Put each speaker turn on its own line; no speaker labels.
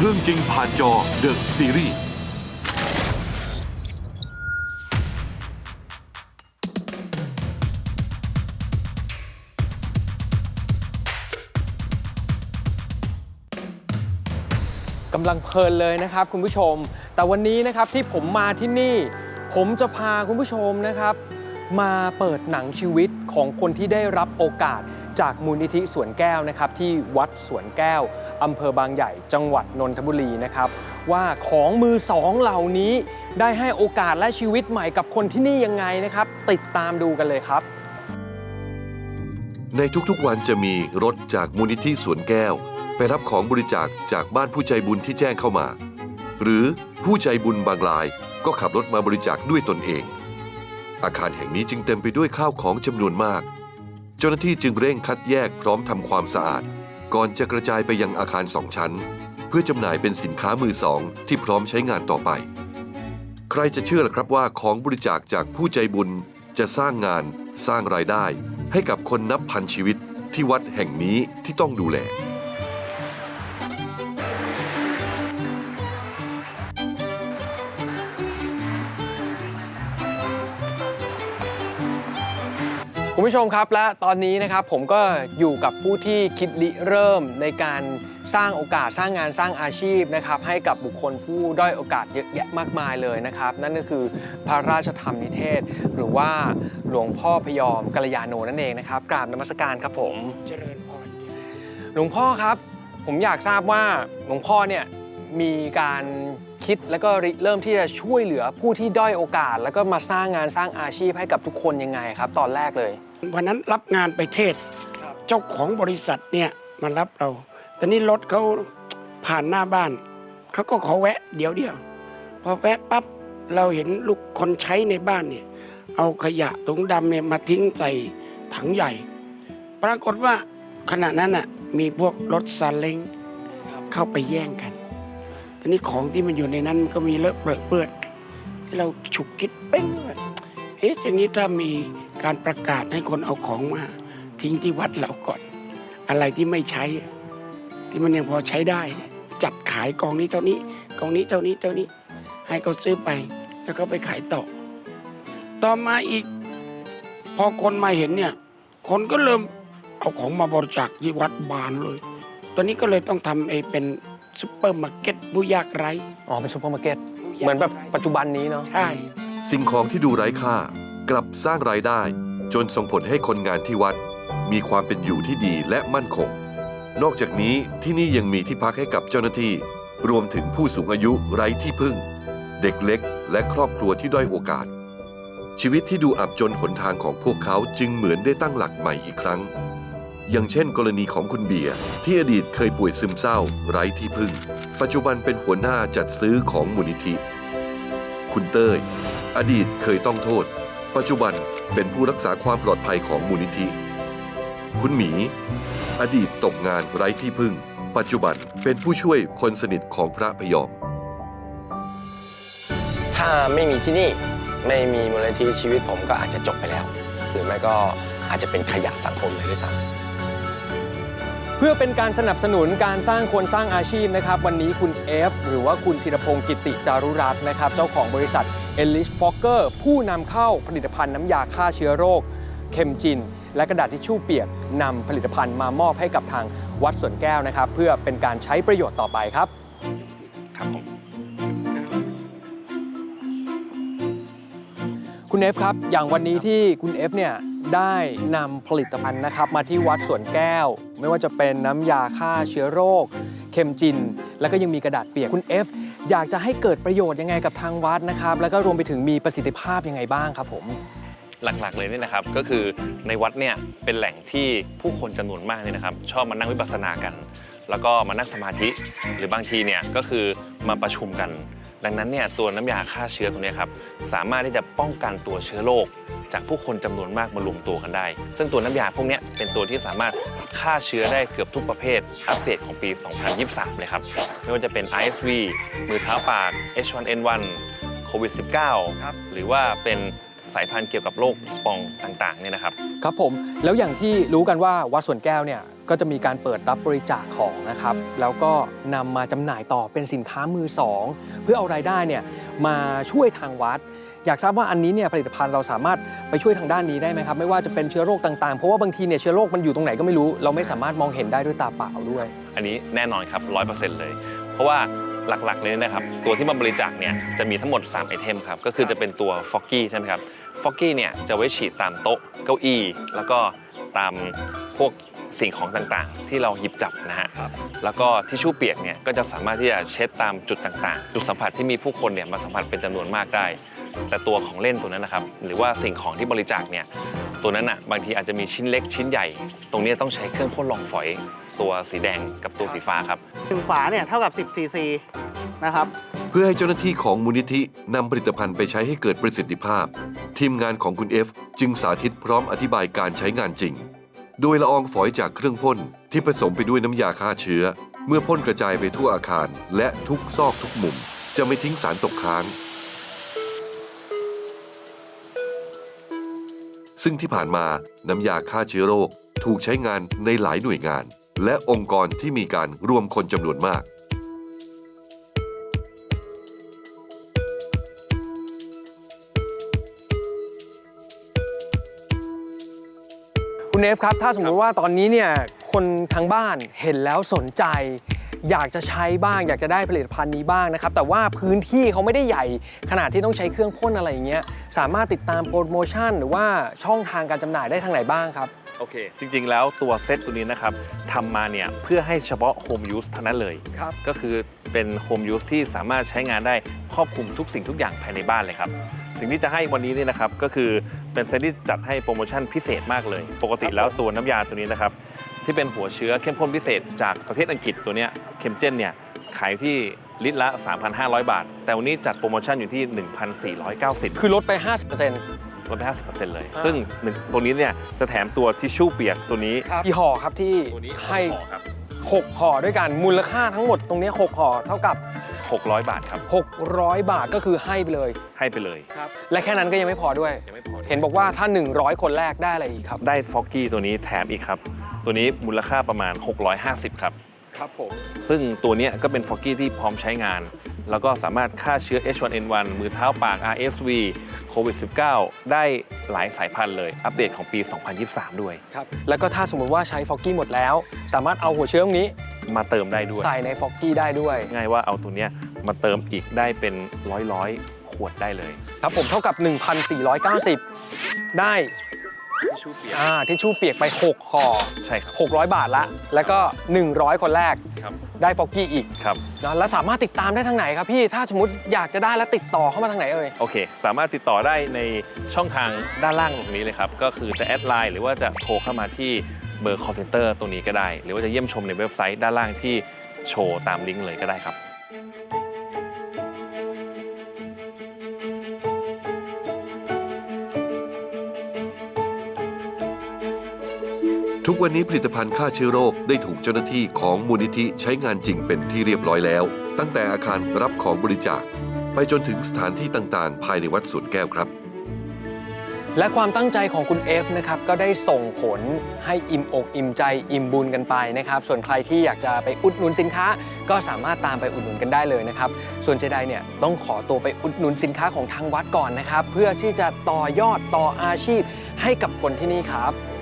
เรื่องจริงผ่านจอ The Series
กำลังเพลินเลยนะครับคุณผู้ชม แต่วันนี้นะครับที่ผมมาที่นี่ ผมจะพาคุณผู้ชมนะครับ มาเปิดหนังชีวิตของคนที่ได้รับโอกาสจากมูลนิธิสวนแก้วนะครับ ที่วัดสวนแก้ว อำเภอบางใหญ่ จังหวัดนนทบุรีนะครับ ว่าของมือสองเหล่านี้ได้ให้โอกาสและชีวิตใหม่กับคนที่นี่ยังไงนะครับ ติดตามดูกันเลยครับ
ในทุกๆวันจะมีรถจากมูลนิธิสวนแก้ว ไปรับของบริจาคจากบ้านผู้ใจบุญที่แจ้งเข้ามา หรือผู้ใจบุญบางรายก็ขับรถมาบริจาคด้วยตนเอง อาคารแห่งนี้จึงเต็มไปด้วยข้าวของจำนวนมาก เจ้าหน้าที่จึงเร่งคัดแยกพร้อมทำความสะอาด ก่อนจะกระจายไปยังอาคารสองชั้น เพื่อจำหน่ายเป็นสินค้ามือสองที่พร้อมใช้งานต่อไป ใครจะเชื่อล่ะครับว่าของบริจาคจากผู้ใจบุญจะสร้างงานสร้างรายได้ ให้กับคนนับพันชีวิตที่วัดแห่งนี้ที่ต้องดูแล
คุณผู้ชมครับและตอนนี้นะครับผมก็อยู่กับผู้ที่คิดริเริ่มในการสร้างโอกาสสร้างงานสร้างอาชีพนะครับให้กับบุคคลผู้ด้อยโอกาสเยอะแยะมากมายเลยนะครับ นั่นก็คือพระราชธรรมนิเทศ หรือว่าหลวงพ่อพยอมกัลยาโนนั่นเองนะครับกราบนมัสการครับผม
เจริญพร
หลวงพ่อครับผมอยากทราบว่าหลวงพ่อเนี่ยมีการคิดแล้วก็ริเริ่มที่จะช่วยเหลือผู้ที่ด้อยโอกาส แล้วก็มาสร้างงานสร้างอาชีพให้กับทุกคนยังไงครับ ตอนแรกเลย
วันนั้นรับงานไปเทศ เจ้าของบริษัทเนี่ยมารับเรา แต่นี่รถเขาผ่านหน้าบ้าน เขาก็ขอแวะเดี๋ยวเดียว พอแวะปั๊บเราเห็นลูกคนใช้ในบ้านเนี่ย เอาขยะถุงดำเนี่ยมาทิ้งใส่ถังใหญ่ ปรากฏว่าขณะนั้นน่ะมีพวกรถซาเล้งเข้าไปแย่งกันทีนี้ของที่มันอยู่ในนั้นมันก็มีเลอะเปรอะเปื้อนที่เราฉุกคิดเป้งว่าเอ๊ะอย่างนี้ถ้ามีการประกาศให้คนเอาของมา ทิ้งที่วัดเราก่อน อะไรที่ไม่ใช้ ที่มันยังพอใช้ได้เนี่ยจัดขายกองนี้เท่านี้กองนี้เท่านี้เท่านี้ ให้เขาซื้อไป แล้วก็ไปขายต่อ ต่อมาอีก พอคนมาเห็นเนี่ย คนก็เริ่มเอาของมาบริจาคที่วัดบานเลยตอนนี้ก็เลยต้องทำไอ้เป็นซุปเปอร์มาร์เก็ตผู้ยากไร้
อ๋อเป็นซุปเปอร์มาร์เก็ตเหมือนแบบปัจจุบันนี้เนาะ
ใช่
สิ่งของที่ดูไร้ค่า กลับสร้างรายได้ จนส่งผลให้คนงานที่วัด มีความเป็นอยู่ที่ดีและมั่นคง นอกจากนี้ที่นี่ยังมีที่พักให้กับเจ้าหน้าที่ รวมถึงผู้สูงอายุไร้ที่พึ่ง เด็กเล็ก และครอบครัวที่ด้อยโอกาส ชีวิตที่ดูอับจนหนทางของพวกเขาจึงเหมือนได้ตั้งหลักใหม่อีกครั้ง อย่างเช่น กรณีของคุณเบียร์ที่อดีตเคยป่วยซึมเศร้า ไร้ที่พึ่ง ปัจจุบันเป็นหัวหน้าจัดซื้อของมูลนิธิ คุณเต้ยอดีตเคยต้องโทษ ปัจจุบันเป็นผู้รักษาความปลอดภัยของมูลนิธิ คุณหมี อดีตตกงานไร้ที่พึ่ง ปัจจุบันเป็นผู้ช่วยคนสนิทของพระพยอม
ถ้าไม่มีที่นี่ไม่มีมูลนิธิชีวิตผมก็อาจจะจบไปแล้ว หรือไม่ก็อาจจะเป็นขยะสังคมเลยด้วยซ้ำ
เพื่อเป็นการสนับสนุนการสร้างคนสร้างอาชีพนะครับ วันนี้คุณ F หรือว่าคุณธีรพงศ์กิติจารุรัตน์นะครับ เจ้าของบริษัท e l i s f o g e r ผู้นำเข้าผลิตภัณฑ์น้ำยาฆ่าเชื้อโรค เคมจิน และกระดาษทิชชู่เปียกนำผลิตภัณฑ์มามอบให้กับทางวัดสวนแก้วนะครับ เพื่อเป็นการใช้ประโยชน์ต่อไปครับ
ครับผม
คุณ F ครับ อย่างวันนี้ที่คุณ F เนี่ยได้นำผลิตภัณฑ์นะครับมาที่วัดสวนแก้ว ไม่ว่าจะเป็นน้ำยาฆ่าเชื้อโรคเคมจิน แล้วก็ยังมีกระดาษเปียกคุณ F อยากจะให้เกิดประโยชน์ยังไงกับทางวัดนะครับ แล้วก็รวมไปถึงมีประสิทธิภาพยังไงบ้างครับผม
หลักๆเลยเนี่ยนะครับก็คือในวัดเนี่ยเป็นแหล่งที่ผู้คนจำนวนมากเนี่ยนะครับ ชอบมานั่งวิปัสสนากัน แล้วก็มานั่งสมาธิ หรือบางทีเนี่ยก็คือมาประชุมกัน ดังนั้นเนี่ยตัวน้ำยาฆ่าเชื้อตัวเนี้ยครับสามารถที่จะป้องกันตัวเชื้อโรคจากผู้คนจำนวนมากมารวมตัวกันได้ ซึ่งตัวน้ำยาพวกเนี้ยเป็นตัวที่สามารถฆ่าเชื้อได้เกือบทุกประเภทอัปเดตของปี 2023 เลยครับ ไม่ว่าจะเป็น ISV มือเท้าปาก H1N1 โควิด -19 หรือว่าเป็นสสายพันธุ์เกี่ยวกับโรคสปองต่างๆเนี่ยนะครับ
ครับผม แล้วอย่างที่รู้กันว่าวัดสวนแก้วเนี่ย ก็จะมีการเปิดรับบริจาคของนะครับ แล้วก็นำมาจำหน่ายต่อเป็นสินค้ามือสองเพื่อเอารายได้เนี่ยมาช่วยทางวัด อยากทราบว่าอันนี้เนี่ยผลิตภัณฑ์เราสามารถไปช่วยทางด้านนี้ได้ไหมครับไม่ว่าจะเป็นเชื้อโรคต่างๆเพราะว่าบางทีเนี่ยเชื้อโรคมันอยู่ตรงไหนก็ไม่รู้ เราไม่สามารถมองเห็นได้ด้วยตาเปล่าด้วย
อันนี้แน่นอนครับร้อยเปอร์เซ็นต์เลย เพราะว่าหลักๆเลยนะครับ ตัวที่มาบริจาคเนี่ยจะมีทั้งหมด 3 ไอเทมครับ ก็คือจะเป็นตัวฟอกกี้ใช่ไหมครับฟอกกี้เนี่ยจะไว้ฉีดตามโต๊ะเก้าอี้ แล้วก็ตามพวก สิ่งของต่างๆ ที่เราหยิบจับนะฮะแล้วก็ทิชชู่เปียกเนี่ยก็จะสามารถที่จะเช็ดตามจุดต่างๆ จุดสัมผัสที่มีผู้คนเนี่ยมาสัมผัสเป็นจำนวนมากได้ แต่ตัวของเล่นตัวนั้นนะครับ หรือว่าสิ่งของที่บริจาคเนี่ยตัวนั้นอะบางทีอาจจะมีชิ้นเล็กชิ้นใหญ่ ตรงนี้ต้องใช้เครื่องพ่นลองฝอยตัวสีแดงกับตัวสีฟ้าครับ
หนึ่งฝาเนี่ยเท่ากับ 10ซีซีนะครับ
เพื่อให้เจ้าหน้าที่ของมูลนิธินำผลิตภัณฑ์ไปใช้ให้เกิดประสิทธิภาพ ทีมงานของคุณ F จึงสาธิตพร้อมอธิบายการใช้งานจริง โดยละอองฝอยจากเครื่องพ่นที่ผสมไปด้วยน้ำยาฆ่าเชื้อ เมื่อพ่นกระจายไปทั่วอาคาร และทุกซอกทุกมุม จะไม่ทิ้งสารตกค้าง ซึ่งที่ผ่านมาน้ำยาฆ่าเชื้อโรค ถูกใช้งานในหลายหน่วยงาน และองค์กรที่มีการรวมคนจำนวนมาก
คุณเอฟครับ ถ้าสมมุติว่าตอนนี้เนี่ยคนทางบ้านเห็นแล้วสนใจ อยากจะใช้บ้าง อยากจะได้ผลิตภัณฑ์นี้บ้างนะครับ แต่ว่าพื้นที่เขาไม่ได้ใหญ่ขนาดที่ต้องใช้เครื่องพ่นอะไรอย่างเงี้ยสามารถติดตามโปรโมชั่น หรือว่าช่องทางการจำหน่ายได้ทางไหนบ้างครับ
โอเค จริงๆ แล้วตัวเซตตัวนี้นะครับทำมาเนี่ยเพื่อให้เฉพาะโฮมยูสเท่านั้นเลย
ครับ
ก็คือเป็นโฮมยูสที่สามารถใช้งานได้ครอบคลุมทุกสิ่งทุกอย่างภายในบ้านเลยครับ สิ่งที่จะให้วันนี้เนี่ยนะครับก็คือเป็นเซตที่จัดให้โปรโมชั่นพิเศษมากเลย ปกติแล้วตัวน้ำยาตัวนี้นะครับที่เป็นหัวเชื้อเข้มข้นพิเศษจากประเทศอังกฤษตัวเนี้ยเคมเจนเนี่ยขายที่ลิตรละ 3,500 บาท แต่วันนี้จัดโปรโมชั่นอยู่ที่ 1,490
คือลดไป 50%
ลดไป50%เลย ซึ่งหนึ่งตัวนี้เนี่ยจะแถมตัวทิชชู่เปียกตัวนี้
กี่ห่อครับที่
ตัวนี้
ให้
ห่อครับ
6ห่อด้วยกันมูลค่าทั้งหมดตรงเนี้ย6ห่อเท่ากับ
600 บาทครับ
600 บาทก็คือให้ไปเลย
ให้ไปเลย
และแค่นั้นก็ยังไม่พอด้วย
ยังไม่พอ
เห็นบอกว่าถ้า 100 คนแรกได้อะไรอีกครับ
ได้ฟอกกี้ตัวนี้แถมอีกครับ ตัวนี้มูลค่าประมาณ 650 ครับ
ครับผม
ซึ่งตัวเนี้ยก็เป็นฟอกกี้ที่พร้อมใช้งาน แล้วก็สามารถฆ่าเชื้อ H1N1 มือเท้าปาก RSV โควิด -19 ได้หลายสายพันธุ์เลย อัปเดตของปี 2023 ด้วย
ครับ แล้วก็ถ้าสมมุติว่าใช้ฟอกกี้หมดแล้ว สามารถเอาหัวเชื้อตรงนี้มา
มาเติมได้ด้วย
ใส่ในฟอกกี้ได้ด้วย
ง่ายว่าเอาตัวเนี้ยมาเติมอีกได้เป็นร้อยร้อยๆขวดได้เลย
ครับผมเท่ากับ 1,490 ได้
ทิชชู่เปียก
อ่าทิชชู่เปียกไป 6ห่อ
ใช่ครับ
600 บาทละ แล้วก็ 100 คนแรก
ครับ
ได้ฟอกกี้อีก
ครับ
นะแล้วสามารถติดตามได้ทางไหนครับพี่ถ้าสมมติอยากจะได้แล้วติดต่อเข้ามาทางไหนเอ่ย
โอเค สามารถติดต่อได้ในช่องทางด้านล่างตรงนี้เลยครับ ก็คือจะแอดไลน์หรือว่าจะโทรเข้ามาที่เบอร์ call center ตรงนี้ก็ได้ หรือว่าจะเยี่ยมชมในเว็บไซต์ด้านล่างที่โชว์ตามลิงก์เลยก็ได้ครับ
ทุกวันนี้ผลิตภัณฑ์ฆ่าเชื้อโรคได้ถูกเจ้าหน้าที่ของมูลนิธิใช้งานจริงเป็นที่เรียบร้อยแล้ว ตั้งแต่อาคารรับของบริจาค ไปจนถึงสถานที่ต่างๆ ภายในวัดสวนแก้วครับ
และความตั้งใจของคุณเอฟนะครับก็ได้ส่งผลให้อิ่มอกอิ่มใจอิ่มบุญกันไปนะครับ ส่วนใครที่อยากจะไปอุดหนุนสินค้า ก็สามารถตามไปอุดหนุนกันได้เลยนะครับ ส่วนเจไดเนี่ยต้องขอตัวไปอุดหนุนสินค้าของทางวัดก่อนนะครับ เพื่อที่จะต่อยอดต่ออาชีพให้กับคนที่นี่ครับ